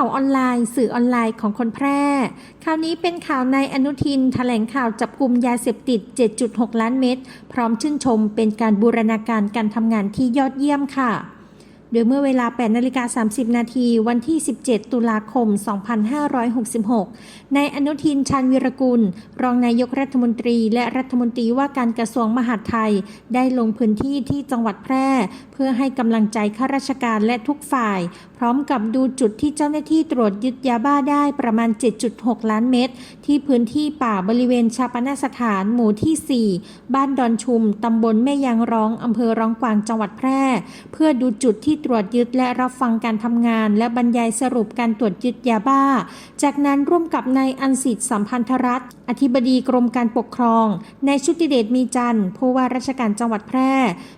ข่าวออนไลน์ สื่อออนไลน์ของคนแพร่คราวนี้เป็นข่าวนายอนุทินแถลงข่าวจับกลุ่มยาเสพติด 7.6 ล้านเม็ด พร้อมชื่นชมเป็นการบูรณาการการทำงานที่ยอดเยี่ยมค่ะโดยเมื่อเวลา 8นาฬิกา30 นาทีวันที่ 17 ตุลาคม 2566 นายอนุทินชาญวิรกุล รองนายกรัฐมนตรี และรัฐมนตรีว่าการกระทรวงมหาดไทย ได้ลงพื้นที่ที่จังหวัดแพร่ เพื่อให้กำลังใจข้าราชการและทุกฝ่าย พร้อมกับดูจุดที่เจ้าหน้าที่ตรวจยึดยาบ้าได้ประมาณ 7.6 ล้านเม็ดที่พื้นที่ป่าบริเวณชาปนสถานหมู่ที่ 4 บ้านดอนชุม ตำบลแม่ยางร้อง อำเภอร้องกวางจังหวัดแพร่ เพื่อดูจุดที่ตรวจยึดและรับฟังการทำงาน และบรรยายสรุปการตรวจยึดยาบ้า จากนั้นร่วมกับนายอันสิทธิ์สัมพันธรัตน์อธิบดีกรมการปกครองนายชุติเดชมีจันทร์ผู้ว่าราชการจังหวัดแพร่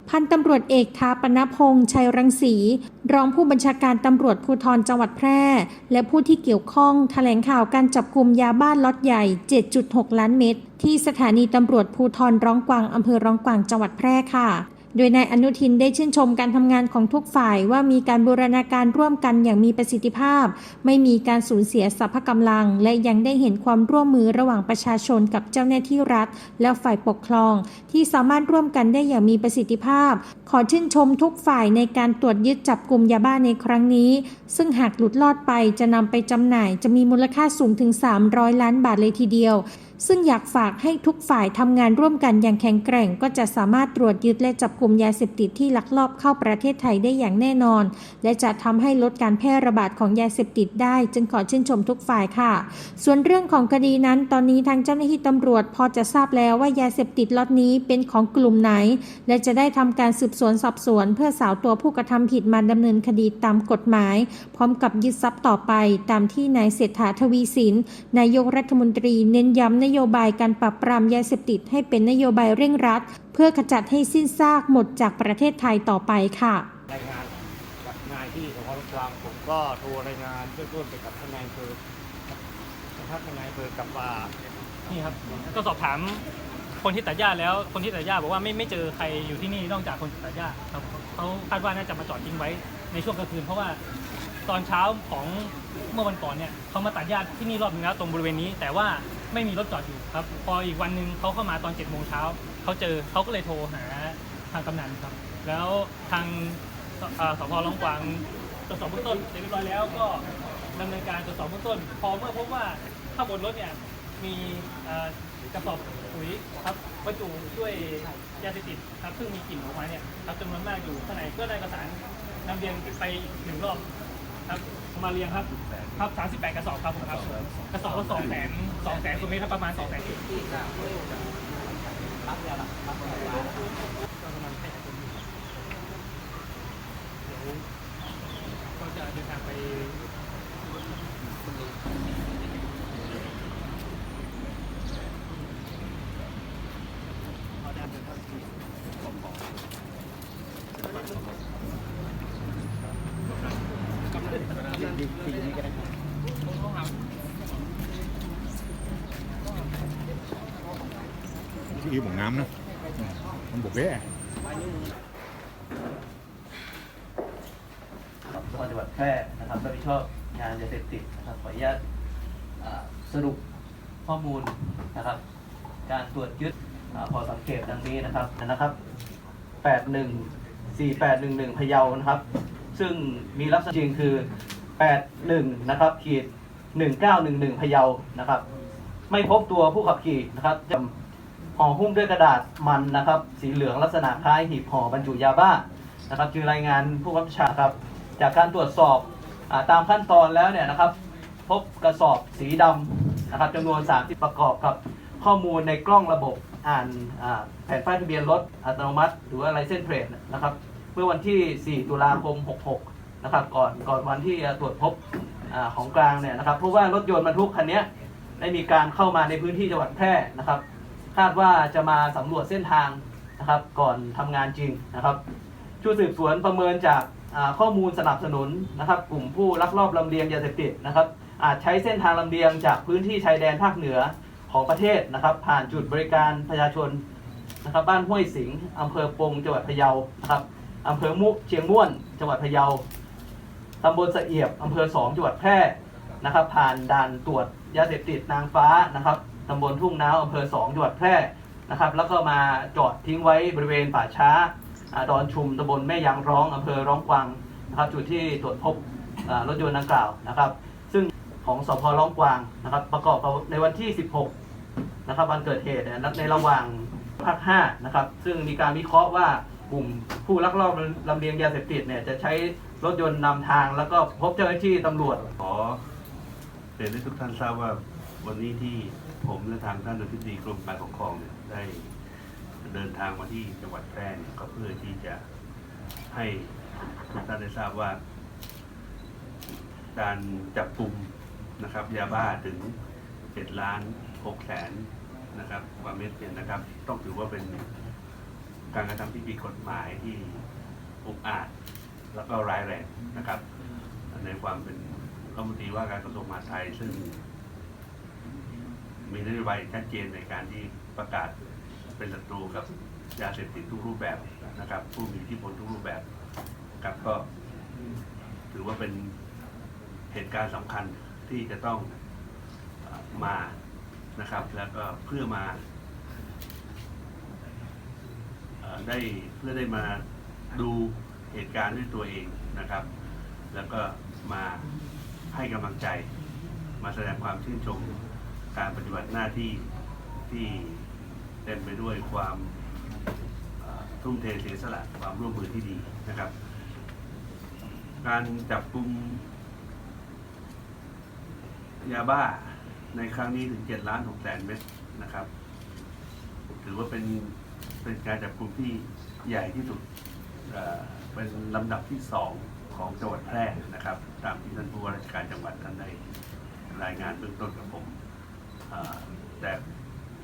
พันตำรวจเอกทาปนพงษ์ชัยรังสี รองผู้บัญชาการตำรวจภูธรจังหวัดแพร่ และผู้ที่เกี่ยวข้องแถลงข่าวการจับกลุ่มยาบ้านล็อตใหญ่ 7.6 ล้านเม็ดที่สถานีตำรวจภูธรร้องกวางอำเภอร้องกวางจังหวัดแพร่ค่ะ โดยนายอนุทินได้ชื่นชมการทำงานของทุกฝ่ายว่ามีการบูรณาการร่วมกันอย่างมีประสิทธิภาพ ไม่มีการสูญเสียสรรพกำลัง และยังได้เห็นความร่วมมือระหว่างประชาชนกับเจ้าหน้าที่รัฐ และฝ่ายปกครอง ที่สามารถร่วมกันได้อย่างมีประสิทธิภาพ ขอชื่นชมทุกฝ่ายในการตรวจยึดจับกลุ่มยาบ้าในครั้งนี้ ซึ่งหากหลุดลอดไปจะนำไปจำหน่าย จะมีมูลค่าสูงถึง 300 ล้านบาทเลยทีเดียว ซึ่งอยากฝากให้ทุกฝ่ายทำงานร่วมกันอย่างแข็งแกร่ง ก็จะสามารถตรวจยึดและจับกลุ่มยาเสพติดที่ลักลอบเข้าประเทศไทยได้อย่างแน่นอน และจะทำให้ลดการแพร่ระบาดของยาเสพติดได้ จึงขอชื่นชมทุกฝ่ายค่ะ ส่วนเรื่องของคดีนั้น ตอนนี้ทางเจ้าหน้าที่ตำรวจ พอจะทราบแล้วว่ายาเสพติดล็อตนี้เป็นของกลุ่มไหน และจะได้ทำการสืบสวนสอบสวน เพื่อสาวตัวผู้กระทำผิดมาดำเนินคดีตามกฎหมาย พร้อมกับยึดทรัพย์ต่อไป ตามที่นายเศรษฐาทวีสินนายกรัฐมนตรีเน้นย้ำในโยบายการปราบปรามยาเสพติดให้เป็นนโยบายเร่งรัด เพื่อขจัดให้สิ้นซากหมดจากประเทศไทยต่อไปค่ะรายงานกับนายที่สพรกลางผมก็โทรรายงานเบื้องต้นไปกับทนายเภอนะครับทนายอำเภอกับว่านี่ครับก็สอบถามคนที่ตัดหญ้าแล้วคนที่ตัดหญ้าบอกว่าไม่ไม่เจอใครอยู่ที่นี่นอกจากคนตัดหญ้าเขาคาดว่าน่าจะมาจอดทิ้งไว้ในช่วงกลางคืนเพราะว่า ตอนเช้าของเมื่อวันก่อนเนี่ยเขามาตัดหญ้าที่นี่รอบนึงแล้วตรงบริเวณนี้ แต่ว่าไม่มีรถจอดอยู่ครับ พออีกวันหนึ่งเขาเข้ามาตอน7จ็ดโมงเช้าเขาเจอเขาก็เลยโทรหาทางกำนันครับ แล้วทางสพร้องกวางตรวจสอบเบื้องต้นเสร็จเรียบร้อยแล้วก็ดำเนินการตรวจสอบเบื้องต้น พอเมื่อพบว่าข้างบนรถเนี่ยมีกระสอบปุ๋ยครับบรรจุด้วยยาเสพติดครับซึ่งมีกลิ่นออกมาเนี่ยครับจำนวนมากอยู่ข้างในก็ได้ประสานนำเรียงไปหนึ่งรอบ ครับมาเรียงครับครับ 38 กระสอบครับผมครับกระสอบละ2แสน2แสนกว่าเมตรครับประมาณ2แสนที่ครับเดี๋ยวก็จะเดินทางไปที่บ่งน้ำนะมันบก แย่ครับจังหวัดจังหวัดแพร่นะครับรับผิดชอบงานยาเสพติดนะครับขออนุญาตอ่าสรุปข้อมูลนะครับ การตรวจยึดอาพอสังเกตดังนี้นะครับนะครับ 81 4811 พะเยานะครับ ซึ่งมีลักษณะจริงคือ 81 นะครับขีด1911 พะเยานะครับ ไม่พบตัวผู้ขับขี่นะครับจะ ห่อหุ้มด้วยกระดาษมันนะครับ สีเหลืองลักษณะคล้ายหีบห่อบรรจุยาบ้านะครับจึงรายงานผู้บังคับบัญชาครับ จากการตรวจสอบอตามขั้นตอนแล้วเนี่ยนะครับ พบกระสอบสีดำนะครับจำนวน 30 ประกอบกับ ข้อมูลในกล้องระบบอ่านแผ่นป้ายทะเบียนรถอัตโนมัติ หรือว่า license plate นะครับ เมื่อวันที่ 4 ตุลาคม 66 นะครับ ก่อนก่อนวันที่ตรวจพบอของกลางเนี่ยนะครับเพราะว่ารถยนต์บรรทุกคันนี้ได้มีการเข้ามาในพื้นที่จังหวัดแพร่นะครับาดว่าจะมาสำรวจเส้นทางนะครับก่อนทำงานจริงนะครับชุดสืบสวนประเมินจากข้อมูลสนับสนุนนะครับ กลุ่มผู้ลักลอบลำเลียงยาเสพติดนะครับ อาจใช้เส้นทางลำเลียงจากพื้นที่ชายแดนภาคเหนือของประเทศนะครับ ผ่านจุดบริการประชาชนนะครับ บ้านห้วยสิงห์อำเภอปงจังหวัดพะเยานะครับอำเภอมุเชียงม่วนจังหวัดพะเยาตำบลสะเอียบอำเภอสองจังหวัดแพร่นะครับ ผ่านด่านตรวจยาเสพติดนางฟ้านะครับ ตำบลทุ่งน้าวอำเภอสองจังหวัดแพร่นะครับ แล้วก็มาจอดทิ้งไว้บริเวณป่าช้าอดอนชุมตำบลแม่ยางร้องอำเภอร้องกวางนะครับจุดที่ตรวจพบรถยนต์ดังกล่าวนะครับ ซึ่งของสพร้องกวางนะครับ ประกอบในวันที่ 16นะครับวันเกิดเหตุในระหว่างภาค5นะครับ ซึ่งมีการวิเคราะห์ว่ากลุ่มผู้ลักลอบลำเลียงยาเสพติดเนี่ยจะใช้รถยนต์นำทางแล้วก็พบเจ้าหน้าที่ตำรวจขอเรียนให้ทุกท่านทราบว่าวันนี้ที่ ผมและทางท่านอธิบดีกรมการปกครองเนี่ยได้เดินทางมาที่จังหวัดแพร่นก็เพื่อที่จะให้ทุกท่านได้ทราบว่า การจับกลุ่มนะครับ ยาบ้าถึง 7 ล้าน6แสนนะครับกว่าเม็ดเนี่ยนะครับ ต้องถือว่าเป็นการกระทำที่ผิดกฎหมายที่อุกอาจแล้วก็ร้ายแรงนะครับ ในความเป็นรัฐมนตรีว่าการกระทรวงมหาดไทยซึ่ง มีนโยบายชัดเจนในการที่ประกาศเป็นศัตรูกับยาเสพติดทุกรูปแบบนะครับ ผู้มีอิทธิพลทุกรูปแบบครับก็ ถือว่าเป็นเหตุการณ์สำคัญที่จะต้องเอ่อมานะครับ แล้วก็เพื่อมาเอ่อได้เพื่อได้มาดูเหตุการณ์ด้วยตัวเองนะครับ แล้วก็มาให้กำลังใจ มาแสดงความชื่นชม การปฏิบัติหน้าที่ที่เต็มไปด้วยความทุ่มเทเสียสละความร่วมมือที่ดีนะครับ การจับกลุ่มยาบ้าในครั้งนี้ถึง7ล้าน6แสนเม็ดนะครับ ถือว่าเป็นเป็นการจับกลุ่มที่ใหญ่ที่สุดเป็นลำดับที่สองของจังหวัดแพร่นะครับ ตามที่ท่านผู้ว่าราชการจังหวัดท่านได้รายงานเบื้องต้นกับผม แต่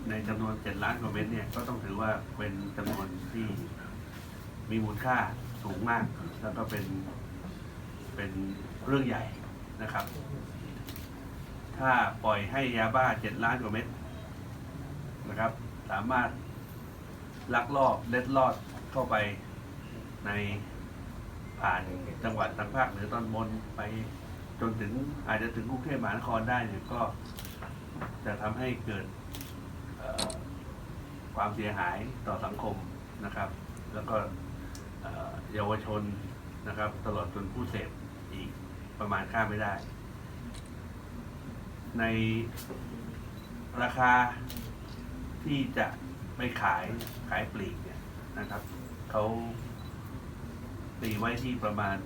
ในจำนวน7ล้านกว่าเม็ดเนี่ยก็ต้องถือว่าเป็นจำนวนที่มีมูลค่าสูงมาก แล้วก็เป็นเป็นเรื่องใหญ่นะครับ ถ้าปล่อยให้ยาบ้า7ล้านกว่าเม็ดนะครับ สามารถลักลอบเล็ดลอดเข้าไปในผ่านจังหวัดทางภาคเหนือตอนบนไปจนถึงอาจจะถึงกรุงเทพมหานครได้เนี่ยก็ จะทำให้เกิดเอ่อความเสียหายต่อสังคมนะครับ แล้วก็เอ่อเยาวชนนะครับ ตลอดจนผู้เสพอีกประมาณค่าไม่ได้ ในราคาที่จะไม่ขายขายปลีกเนี่ยนะครับเขาตีไว้ที่ประมาณ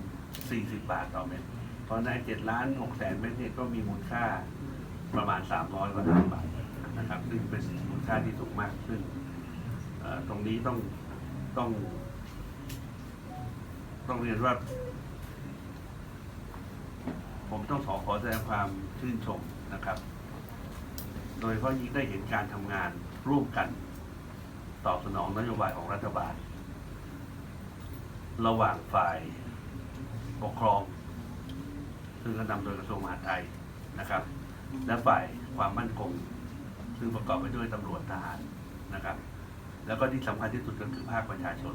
40 บาทต่อเม็ดเพราะใน7ล้าน6แสนเม็ดเนี่ยก็มีมูลค่า ประมาณ 300กว่าล้านบาทนะครับซึ่งเป็นมูลค่าที่สูงมากซึ่งตรงนี้ต้องต้อง ต้องเรียนว่า ผมต้องขอขอแสดงความชื่นชมนะครับ โดยเฉพาะยิ่งได้เห็นการทำงานร่วมกันตอบสนองนโยบายของรัฐบาล ระหว่างฝ่ายปกครอง ซึ่งก็นำโดยกระทรวงมหาดไทยนะครับ และฝ่ายความมั่นคง ซึ่งประกอบไปด้วยตำรวจทหารนะครับ แล้วก็ที่สำคัญที่สุดก็คือภาคประชาชน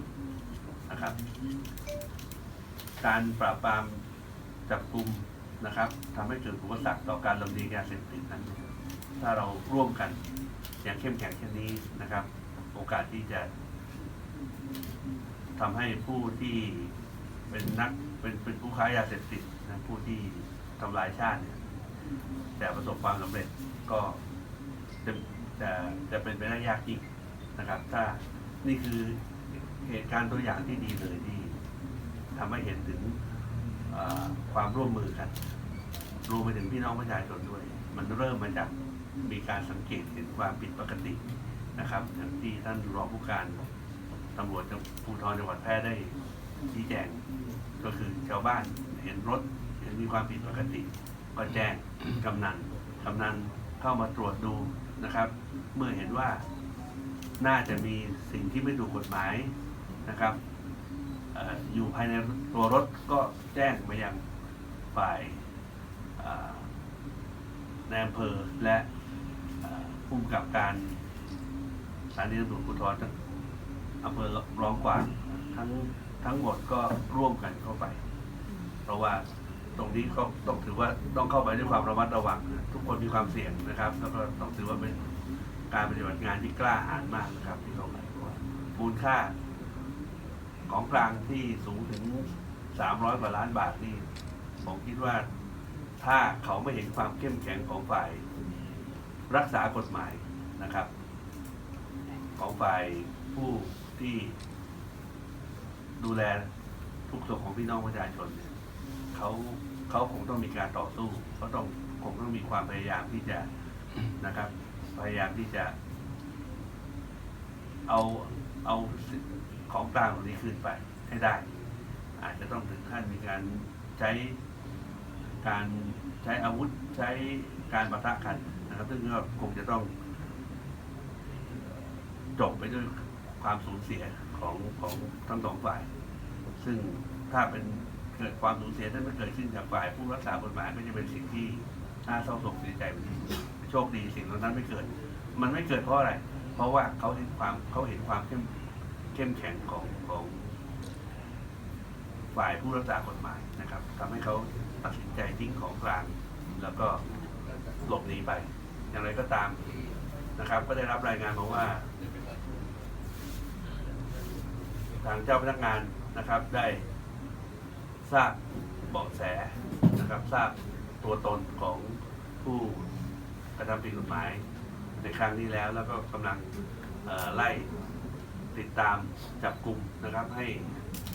นะครับ การปราบปรามจับกลุ่มนะครับทำให้เกิดอุปสรรคต่อการลำเลียงยาเสพติดนั้น ถ้าเราร่วมกันอย่างเข้มแข็งเช่นนี้นะครับ โอกาสที่จะทำให้ผู้ที่เป็นนักเป็นเป็นผู้ค้ายาเสพติดนะผู้ที่ทำลายชาติเนี่ย แต่ประสบความสำเร็จก็จะจะจะเป็นไปได้ยากจริงนะครับ ถ้านี่คือเหตุการณ์ตัวอย่างที่ดีเลยที่ทำให้เห็นถึงความร่วมมือกันรวมไปถึงพี่น้องประชาชนด้วย มันเริ่มมาจากมีการสังเกตเห็นความผิดปกตินะครับอย่างที่ท่านรองผู้การตำรวจจังภูธรจังหวัดแพร่ได้ชี้แจง ก็คือชาวบ้านเห็นรถเห็นมีความผิดปกติ ก็แจ้งกำนันกำนันเข้ามาตรวจดูนะครับ เมื่อเห็นว่าน่าจะมีสิ่งที่ไม่ถูกกฎหมายนะครับออยู่ภายในตัวรถก็แจ้งมายังฝ่ายเอ่อในอำเภอและเอ่อผู้กำกับการสถานีตำรวจภูธรทั้งอำเภอร้องกวางทั้งทั้งหมดก็ร่วมกันเข้าไป เพราะว่า ตรงนี้ก็ต้องถือว่าต้องเข้าไปด้วยความระมัดระวังทุกคนมีความเสี่ยงนะครับ แล้วก็ต้องถือว่าเป็นการปฏิบัติงานที่กล้าหาญมากนะครับ ที่เราเพราะว่ามูลค่า ของกลางที่สูงถึง300กว่าล้านบาทนี่ผมคิดว่าถ้าเขาไม่เห็นความเข้มแข็งของฝ่ายรักษากฎหมายนะครับ ของฝ่ายผู้ที่ดูแลทุกสุขของพี่น้องประชาชนเนี่ย เขาเขาคงต้องมีการต่อสู้เขาต้องคงต้องมีความพยายามที่จะนะครับ พยายามที่จะ เอาเอาของกลางเหล่านี้คืนไปให้ได้ อาจจะต้องถึงขั้นมีการใช้การใช้อาวุธใช้การประทะกันนะครับ ซึ่งก็คงจะต้อง จบไปด้วยความสูญเสียของของทั้งสองฝ่าย ซึ่งถ้าเป็น เกิดความสูญเสียนั้นมันเกิดขึ้นจากฝ่ายผู้รักษากฎหมายก็จะเป็นสิ่งที่น่าเศร้าโศกเสียใจเป็นที่สุดโชคดีสิ่งเหล่านั้นไม่เกิด มันไม่เกิดเพราะอะไร เพราะว่าเขาเห็นความเขาเห็นความเข้มเข้มแข็งของของฝ่ายผู้รักษากฎหมายนะครับทำให้เขาตัดสินใจทิ้งของกลาง แล้วก็หลบหนีไป อย่างไรก็ตามนะครับ ก็ได้รับรายงานมาว่า ทางเจ้าพนักงานนะครับได้ ทราบเบาะแสนะครับทราบตัวตนของผู้กระทำผิดกฎหมายในครั้งนี้แล้ว แล้วก็กำลังไล่ติดตามจับกลุ่มนะครับให้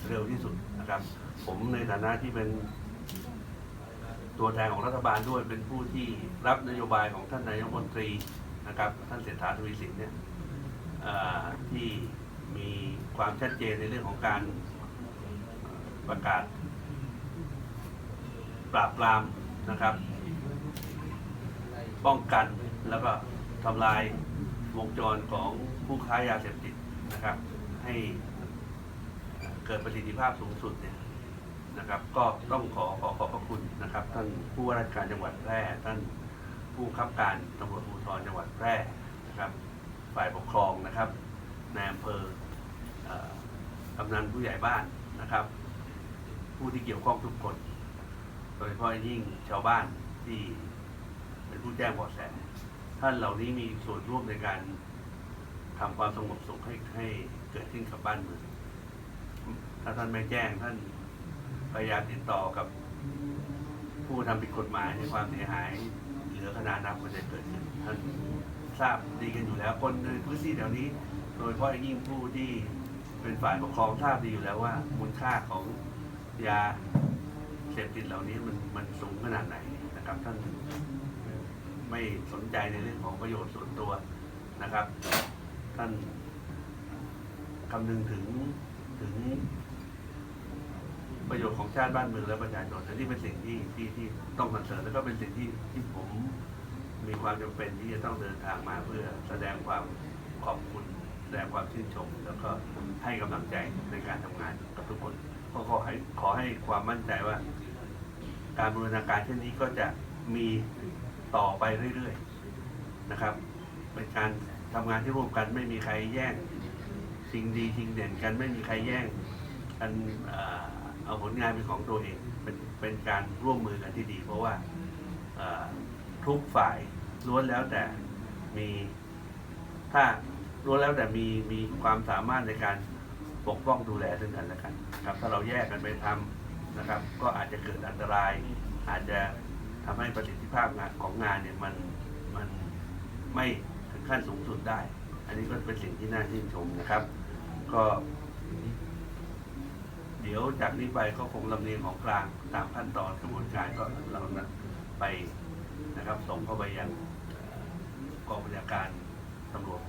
เร็วที่สุดนะครับ ผมในฐานะที่เป็นตัวแทนของรัฐบาลด้วยเป็นผู้ที่รับนโยบายของท่านนายกรัฐมนตรีนะครับท่านเศรษฐาทวีสินเนี่ยที่มีความชัดเจนในเรื่องของการประกาศ ปราบปรามนะครับ ป้องกันแล้วก็ทำลายวงจรของผู้ค้ายาเสพติดนะครับ ให้เกิดประสิทธิภาพสูงสุดเนี่ยนะครับ ก็ต้องขอขอขอบพระคุณนะครับ ท่านผู้ว่าราชการจังหวัดแพร่ท่านผู้บังคับการตำรวจภูธรจังหวัดแพร่นะครับ ฝ่ายปกครองนะครับในอำเภอเอ่อกำนันผู้ใหญ่บ้านนะครับ ผู้ที่เกี่ยวข้องทุกคน โดยเฉพาะยิ่งชาวบ้านที่เป็นผู้แจ้งเบาะแส ท่านเหล่านี้มีส่วนร่วมในการทำความสงบสุขให้ให้เกิดขึ้นกับบ้านเมืองถ้าท่านไม่แจ้งท่านพยายามติดต่อกับ ผู้ทำผิดกฎหมายในความเสียหาย เหลือขนาดนับมันจะเกิดขึ้นท่านทราบดีกันอยู่แล้วคนในพื้นที่แถวนี้ โดยเฉพาะยิ่งผู้ที่เป็นฝ่ายปกครองทราบดีอยู่แล้วว่ามูลค่าของยา เสพติดเหล่านี้มันมันสูงขนาดไหนนะครับ ท่านไม่สนใจในเรื่องของประโยชน์ส่วนตัวนะครับ ท่านคำนึงถึงถึง ประโยชน์ของชาติบ้านเมืองและประชาชนนนี้เป็นสิ่งที่ที่ที่ต้องสรรเสริญแล้วก็เป็นสิ่งที่ที่ผมมีความจำเป็นที่จะต้องเดินทางมาเพื่อแสดงความขอบคุณแสดงความชื่นชม แล้วก็ให้กำลังใจในการทำงานกับทุกคน ก็ขอให้ขอให้ความมั่นใจว่า การบูรณาการเช่นนี้ก็จะมีต่อไปเรื่อยๆนะครับ เป็นการทำงานที่ร่วมกันไม่มีใครแย่งสิ่งดีสิ่งเด่นกันไม่มีใครแย่งกันเอาผลงานเป็นของตัวเองเป็นเป็นการร่วมมือกันที่ดี เพราะว่าทุกฝ่ายล้วนแล้วแต่มีถ้าล้วนแล้วแต่มีมีความสามารถในการ ปกป้องดูแลซึ่งกันและกันครับถ้าเราแยกกันไปทำนะครับ ก็อาจจะเกิดอันตราย อาจจะทำให้ประสิทธิภาพงานของงานเนี่ยมันมันไม่ถึงขั้นสูงสุดได้ อันนี้ก็เป็นสิ่งที่น่าชื่นชมนะครับ ก็ เดี๋ยวจากนี้ไปก็คงลำเลียงของกลางตามขั้นตอนกระบวนการก็เรานะไปนะครับ ส่งเข้าไปยังกองบัญชาการตำรวจ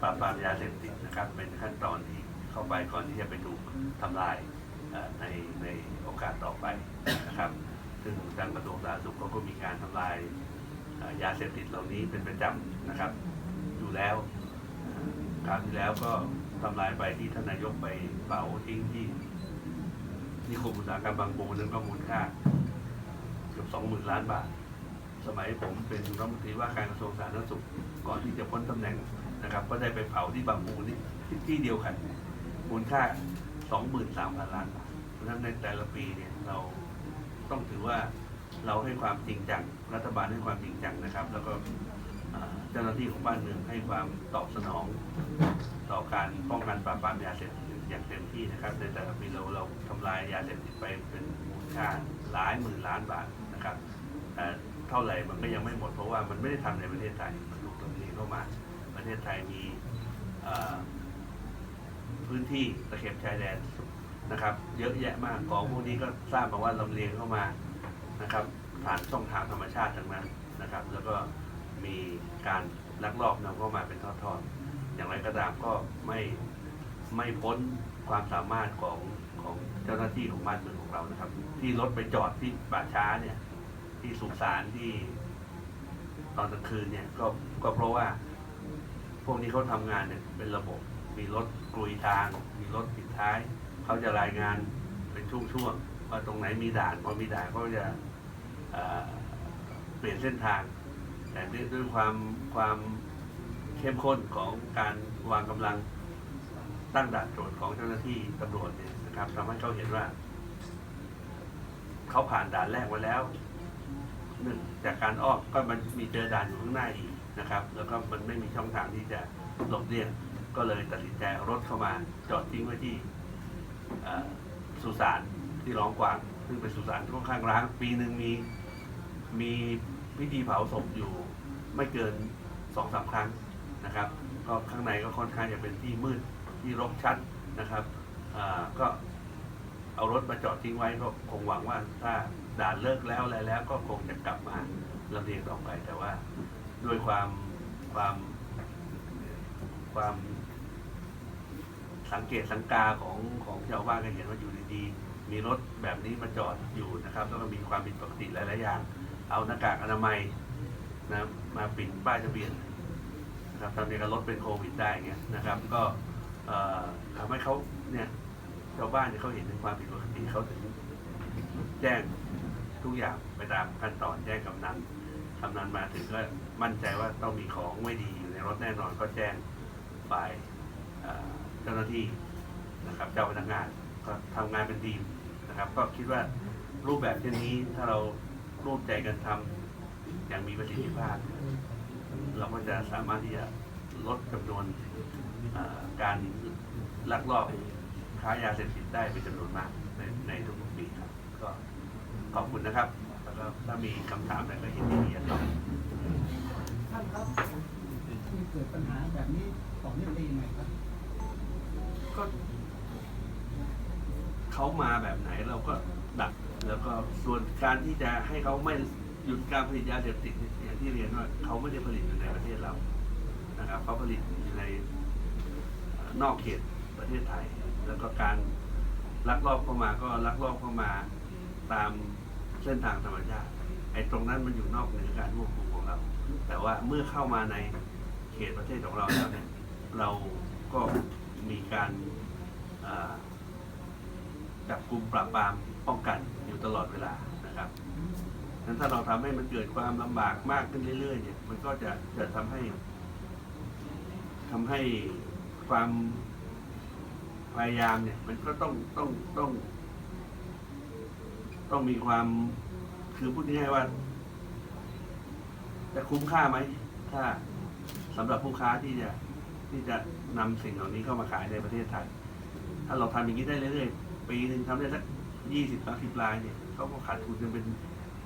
ปราบปรามยาเสพติดนะครับ เป็นขั้นตอนที่ เข้าไปก่อนที่จะไปถูกทำลายในในโอกาสต่อไปนะครับ ซึ่งทางกระทรวงสาธารณสุขก็มีการทำลายยาเสพติดเหล่านี้เป็นประจำนะครับ อยู่แล้วคราวที่แล้วก็ทำลายไปที่ทานายกไปเผาทิ้งที่นิคมอุตสาหกรรมบางปูนั้นก็มูลค่าเกือบสองหมื่นล้านบาท สมัยผมเป็นรัฐมนตรีว่าการกระทรวงสาธารณสุขก่อนที่จะพ้นตำแหน่งนะครับ ก็ได้ไปเผาที่บางปูนี่ที่ที่เดียวกัน มูลค่า 23,000 ล้านบาทเพราะฉะนั้นในแต่ละปีเนี่ยเราต้องถือว่าเราให้ความจริงจังรัฐบาลให้ความจริงจังนะครับ แล้วก็เจ้าหน้าที่ของบ้านเมืองให้ความตอบสนองต่อการป้องกันปราบปรามยาเสพติดอย่างเต็มที่นะครับ ในแต่ละปีเราเราทำลายยาเสพติดไปเป็นมูลค่าหลายหมื่นล้านบาทนะครับแต่เท่าไหร่มันก็ยังไม่หมดเพราะว่ามันไม่ได้ทำในประเทศไทยมันถูกลำเลียงเข้ามา ประเทศไทยมีอ่อ พื้นที่ตะเข็บชายแดนนะครับ เยอะแยะมากของพวกนี้ก็ทราบมาว่าลำเลียงเข้ามานะครับผ่านช่องทางธรรมชาติทั้งนั้นนะครับ แล้วก็มีการลักลอบนำเข้ามาเป็นทอดๆอย่างไรก็ตามก็ไม่ไม่พ้นความสามารถของของเจ้าหน้าที่ของบ้านเมืองของเรานะครับ ที่รถไปจอดที่ป่าช้าเนี่ย ที่สุสานที่ตอนกลางคืนเนี่ยก็ก็เพราะว่า พวกนี้เขาทำงานเนี่ยเป็นระบบ มีรถกลุยทาง มีรถปิดท้าย เขาจะรายงานเป็นช่วงๆว่าตรงไหนมีด่านพอมีด่านเขาจะเเปลี่ยนเส้นทาง แต่ด้วยด้วยความความเข้มข้นของการวางกำลังตั้งด่านตรวจของเจ้าหน้าที่ตำรวจเนี่ยนะครับทำให้เขาเห็นว่า เขาผ่านด่านแรกมาแล้วหนึ่งจากการอ้อมก็มันมีเจอด่านอยู่ข้างหน้าอีกนะครับ แล้วก็มันไม่มีช่องทางที่จะหลบเลี่ยง ก็เลยตัดสินใจเอารถเข้ามาจอดทิ้งไว้ที่สุสานที่ร้องกวางซึ่งเป็นสุสานค่อนข้างร้าง ปีหนึ่งมีมีพิธีเผาศพอยู่ไม่เกินสองสามครั้งนะครับ ก็ข้างในก็ค่อนข้างจะเป็นที่มืดที่รกชัดนะครับก็เอารถมาจอดทิ้งไว้ก็คงหวังว่าถ้าด่านเลิกแล้วอะไรแล้วก็คงจะกลับมาลำเลียงต่อไปแต่ว่าด้วยความความ ความสังเกตสังกาของของชาวบ้านก็เห็นว่าอยู่ดีๆมีรถแบบนี้มาจอดอยู่นะครับ แล้วก็มีความผิดปกติหลายๆอย่าง เอาหน้ากากอนามัยนะมาปิดป้ายทะเบียนนะครับทำให้กับรถเป็นโควิดได้เงี้ยนะครับ ก็ทำให้เขาเนี่ยชาวบ้านเนี่ยเขาเห็นถึงความผิดปกติเขาถึงแจ้งทุกอย่างไปตามขั้นตอนแจ้งกำนันกำนันมาถึงก็มั่นใจว่าต้องมีของไม่ดีอยู่ในรถแน่นอนก็แจ้ง ฝ่ายเจ้าหน้าที่นะครับเจ้าพนักงานก็ทำงานเป็นทีมนะครับ ก็คิดว่ารูปแบบเช่นนี้ถ้าเราร่วมใจกันทำอย่างมีประสิทธิภาพ เราก็จะสามารถที่จะลดจำนวนการลักลอบค้ายาเสพติดได้เป็นจำนวนมากในในทุกๆปีครับ ก็ขอบคุณนะครับ แล้วก็ถ้ามีคำถามอะไรก็ยินดีจะตอบท่าน ครับที่เกิดปัญหาแบบนี้ต่อเนื่องได้ยังไงครับ ก็เขามาแบบไหนเราก็ดัก แล้วก็ส่วนการที่จะให้เขาไม่หยุดการผลิตยาเสพติดอย่างที่เรียนว่าเขาไม่ได้ผลิตอยู่ในประเทศเรานะครับเขาผลิตอยู่ในนอกเขตประเทศไทย แล้วก็การลักลอบเข้ามาก็ลักลอบเข้ามาตามเส้นทางธรรมชาติไอ้ตรงนั้นมันอยู่นอกเหนือการควบคุมของเรา แต่ว่าเมื่อเข้ามาใน เขตประเทศของเราแล้วเนี่ยเราก็มีการจับกลุ่มปราบปรามป้องกันอยู่ตลอดเวลานะครับนั้นถ้าเราทำให้มันเกิดความลำบากมากขึ้นเรื่อย ๆ เนี่ย มันก็จะจะทำให้ทำให้ความพยายามเนี่ย มันก็ต้องต้องต้อง ต้องมีความคือพูดง่ายๆว่า จะคุ้มค่าไหมถ้า สำหรับผู้ค้าที่จะที่จะนำสิ่งเหล่านี้เข้ามาขายในประเทศไทย ถ้าเราทำอย่างนี้ได้เรื่อยๆ ปีหนึ่งทำได้สักยี่สิบสามสิบรายเนี่ยเขาก็ขาดทุนกันเป็น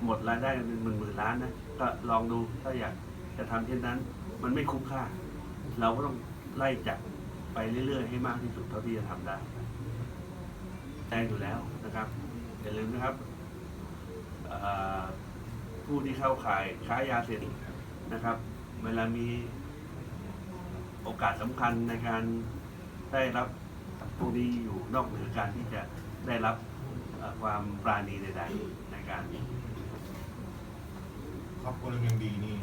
หมดรายได้กันเป็นหมื่นหมื่นล้านนะก็ลองดูถ้าอยากจะทำเช่นนั้น มันไม่คุ้มค่า เราก็ต้องไล่จับไปเรื่อยๆ ให้มากที่สุดเท่าที่จะทำได้แจ้งอยู่แล้วนะครับอย่าลืมนะครับเอ่อผู้ที่เข้าขายค้ายาเสพติดนะครับ เวลามี โอกาสสำคัญในการได้รับพวกนี้อยู่นอกเหนือการที่จะได้รับความปราณีใดๆในการครอบครัวเรื่องยังดีนี่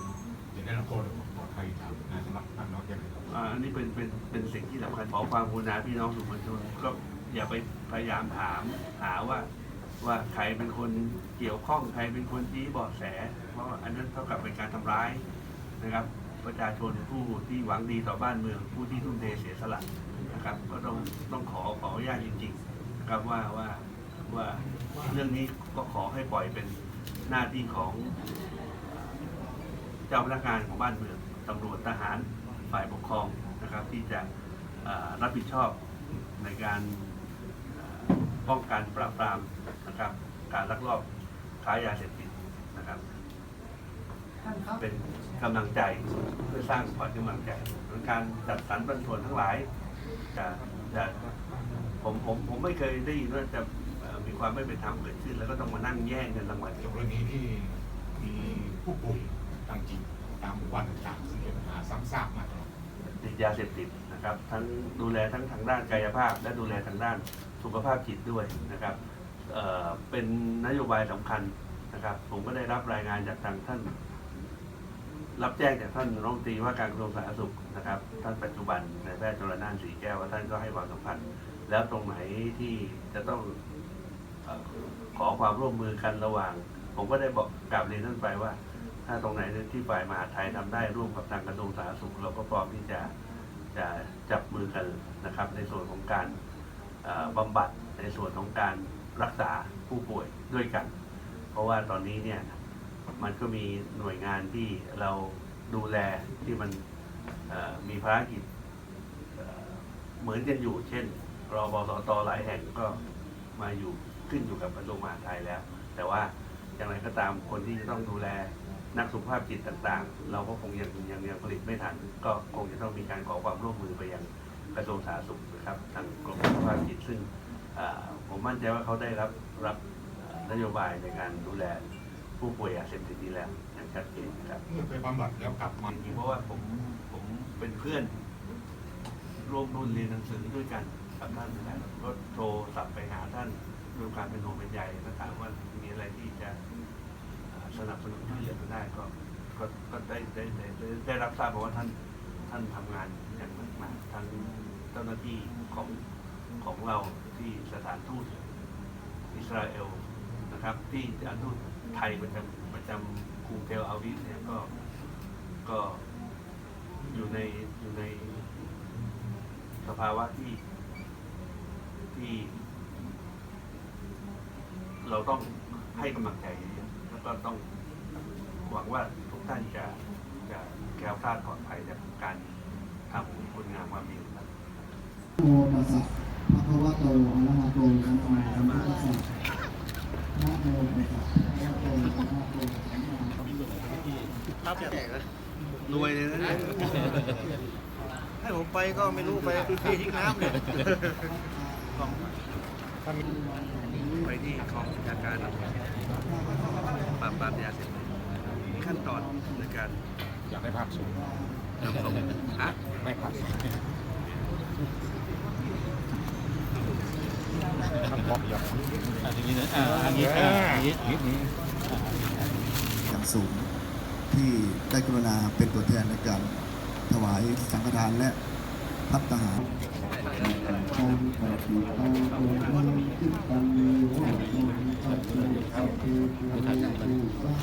จะได้รับโทษปลอดภัยนะสำหรับท่น้องยังไงครับอันนี้เป็นเป็นเป็นสิ่งที่สำคัญขอความกรุณาพี่น้องสื่อมวลชนก็อย่าไปพยายามถามหาว่าว่าใครเป็นคนเกี่ยวข้องใครเป็นคนชี้เบาะแส เพราะว่าอันนั้นเท่ากับเป็นการทำร้ายนะครับ ประชาชนผู้ที่หวังดีต่อบ้านเมือง ผู้ที่ทุ่มเทเสียสละนะครับ ก็ต้องต้องขอขออนุญาตจริงๆนะครับว่าว่าว่าเรื่องนี้ก็ขอให้ปล่อยเป็นหน้าที่ของเจ้าพนักงานของบ้านเมืองตำรวจทหารฝ่ายปกครองนะครับ ที่จะเอ่อรับผิดชอบในการเอ่อป้องกันปราบปรามนะครับ การลักลอบค้ายาเสพติดนะครับท่านครับเป็น กำลังใจเพื่อสร้างขวัญกำลังใจส่วนการจัดสรรปันส่วนทั้งหลายจะจะผมผมผมไม่เคยได้ยินว่าจะเอ่อมีความไม่เป็นธรรมเกิดขึ้น แล้วก็ต้องมานั่งแย่งเงินรางวัลกรณีที่มีผู้ป่วยทางจิตตามหมู่บ้านต่างๆซึ่งเป็นปัญหาซ้ำซากมาตลอดติดยาเสพติดนะครับ ทั้งดูแลทั้งทางด้านกายภาพ และดูแลทางด้านสุขภาพจิตด้วยนะครับเอ่อเป็นนโยบายสำคัญนะครับ ผมก็ได้รับรายงานจากทางท่าน รับแจ้งจากท่านรัฐมนตรีว่าการกระทรวงสาธารณสุขนะครับ ท่านปัจจุบันนายแพทย์จรนานสีแก้วว่าท่านก็ให้ความสำคัญ แล้วตรงไหนที่จะต้องเอ่อขอความร่วมมือกันระหว่าง ผมก็ได้บอกกลับเรียนท่านไปว่า ถ้าตรงไหนที่ฝ่ายมหาดไทยทำได้ร่วมกับทางกระทรวงสาธารณสุข เราก็พร้อมที่จะจะจับมือกันนะครับ ในส่วนของการเอ่อบำบัดในส่วนของการรักษาผู้ป่วยด้วยกัน เพราะว่าตอนนี้เนี่ย มันก็มีหน่วยงานที่เราดูแลที่มันมีภารกิจเหมือนกันอยู่ เช่นรอบสตหลายแห่งก็มาอยู่ขึ้นอยู่กับกระทรวงมหาดไทยแล้ว แต่ว่าอย่างไรก็ตามคนที่จะต้องดูแลนักสุขภาพจิตต่างๆ เราก็คงยังยังยังผลิตไม่ทัน ก็คงจะต้องมีการขอความร่วมมือไปยังกระทรวงสาธารณสุขนะครับทางกรมสุขภาพจิตซึ่งผมมั่นใจว่าเขาได้รับรับนโยบายในการดูแล ผู้ป่วยยาเสพติดนี้แล้วอย่างชัดเจนนะครับเมื่อไปบำบัดแล้วกลับมาจริงๆเพราะว่าผมผมเป็นเพื่อน ร่วมรุ่นเรียนหนังสือด้วยกันกับท่านนะครับก็โทรศัพท์ไปหาท่านด้วยการเป็นห่วงเป็นใยและถามว่ามีอะไรที่จะเอ่อสนับสนุนช่วยเหลือกันได้ก็ก็ก็ได้ได้ได้ได้ได้รับทราบมาว่าท่านท่านทำงานอย่างหนักหนาทั้งเจ้าหน้าที่ของของเราที่สถานทูตอิสราเอลนะครับ ที่สถานทูต ไทยประจำประจำกรุงเทลอาวิฟเนี่ยก็ก็อยู่ในอยู่ในสภาวะที่ที่ เราต้องให้กำลังใจเยอะๆแล้วก็ต้องหวังว่าทุกท่านจะจะแคล้วคลาดปลอดภัยจากการทำคุณงามความดีครับโมตัสสะภะคะวะโตอะระหะโตสัมมาสัมพุทธัสสะ ระหะโตสัมมาสัมพุทธัสสะรวยเลยนะเนี่ยให้ผมไปก็ไม่รู้ไปที่ทิ้งน้ำเนี่ยไปที่กองบัญชาการปราบปรามยาเสพติดมีขั้นตอนในการอยากได้ภาพสูงนำส่งฮะไม่ภาพสูง ท่านบอกอย่างนี้นะอันนี้อันนี้นิดนี้อย่างสูงที่ได้กรุณาเป็นตัวแทนในการถวายสังฆทานและพัฒทหาร